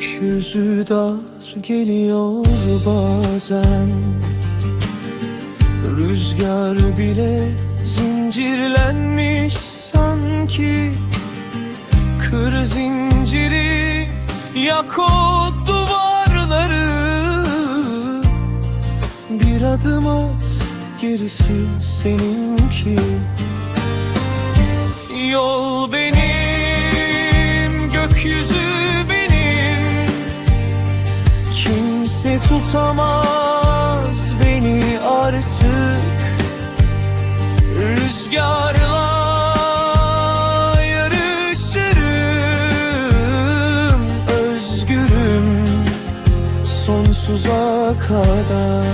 Gökyüzü dar geliyor bazen. Rüzgar bile zincirlenmiş sanki. Kır zinciri yak duvarları. Bir adım at gerisi seninki. Yol benim, gökyüzü Kimse tutamaz beni artık. Rüzgarla yarışırım Özgürüm sonsuza kadar.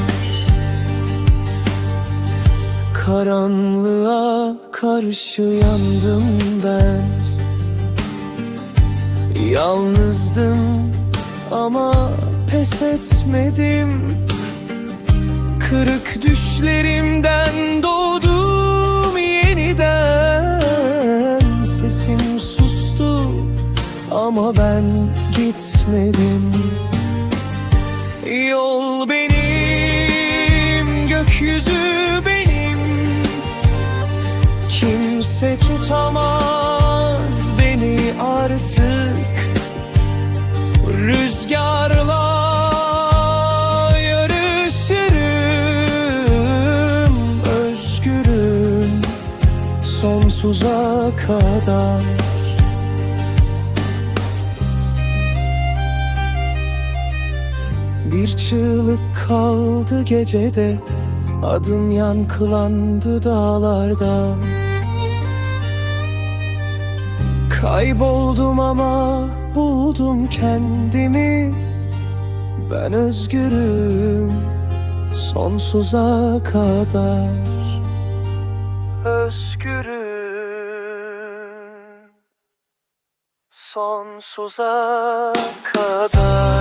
Karanlığa karşı yandım ben. Yalnızdım ama pes etmedim. Kırık düşlerimden doğdum yeniden. Sesim sustu ama ben gitmedim. Yol benim, gökyüzü benim. Kimse tutamaz sonsuza kadar. Bir çığlık kaldı gecede Adım yankılandı dağlarda. Kayboldum ama buldum kendimi. Ben özgürüm sonsuza kadar sonsuza kadar